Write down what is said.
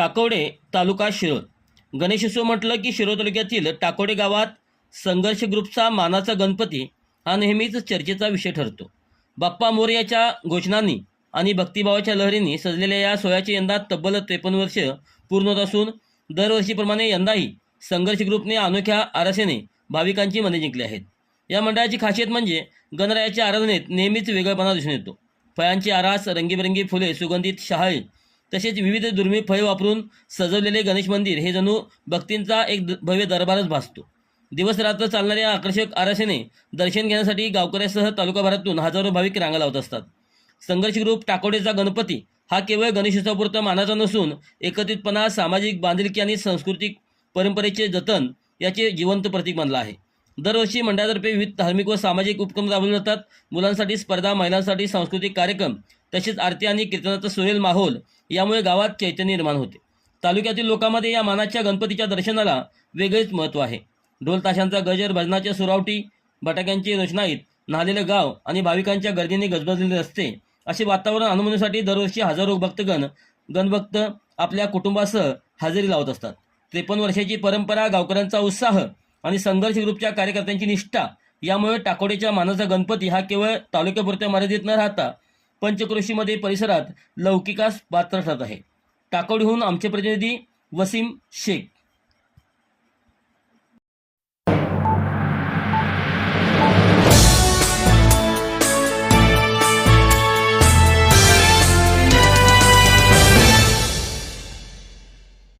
टाकवडे तालुका शिरोळ. गणेशोत्सव म्हटलं की शिरोळ तालुक्यातील टाकोडे गावात संघर्ष ग्रुपचा मानाचा गणपती हा नेहमीच चर्चेचा विषय ठरतो. बाप्पा मोर्याच्या घोषणांनी आणि भक्तिभावाच्या लहरींनी सजलेल्या या सोहळ्याचे यंदा तब्बल त्रेपन्न वर्ष पूर्ण होत असून दरवर्षीप्रमाणे यंदाही संघर्ष ग्रुपने अनोख्या आरासेने भाविकांची मने जिंकली आहेत. या मंडळाची खासियत म्हणजे गणरायाच्या आराधनेत नेहमीच वेगळेपणा दिसून येतो. फळांची आरास रंगीबेरंगी फुले सुगंधित शहाळे तसेच विविध दुर्मिळ फळे वापरून सजवलेले गणेश मंदिर हे जणू भक्तींचा एक द- भव्य दरबारच भासतो. दिवसरात्र चालणाऱ्या आकर्षक आराशेने दर्शन घेण्यासाठी गावकऱ्यासह तालुकाभरातून हजारो भाविक रांगा लावत असतात. संघर्ष टाकोडेचा गणपती हा केवळ गणेशोत्सवापुरता मानाचा नसून एकत्रितपणा सामाजिक बांधिलकी आणि सांस्कृतिक परंपरेचे जतन याचे जिवंत प्रतीक बनला आहे. दरवर्षी मंडळातर्फे विविध धार्मिक व सामाजिक उपक्रम राबवले जातात. मुलांसाठी स्पर्धा महिलांसाठी सांस्कृतिक कार्यक्रम तसेच आरती आणि कीर्तनाचा सुरेल माहोल यामुळे गावात चैतन्य निर्माण होते. तालुक्यातील लोकांमध्ये या मानाच्या गणपतीच्या दर्शनाला वेगळेच महत्त्व आहे. ढोल ताशांचा गजर भजनाच्या सुरावटी बटाक्यांची रोषणाईत न्हालेलं गाव आणि भाविकांच्या गर्दीने गजबजलेले रस्ते असे वातावरण अनुभवण्यासाठी दरवर्षी हजारो भक्तगण गणभक्त आपल्या कुटुंबासह हजेरी लावत असतात. त्रेपन्न वर्षाची परंपरा गावकऱ्यांचा उत्साह आणि संघर्ष ग्रुपच्या कार्यकर्त्यांची निष्ठा. यामुळे टाकोडेच्या मानाचा गणपती हा केवळ तालुक्यापुरत्या मर्यादित न राहता पंचक्रोशीमध्ये परिसरात लौकिकास पात्र ठरत आहे. टाकोडीहून आमचे प्रतिनिधी वसीम शेख.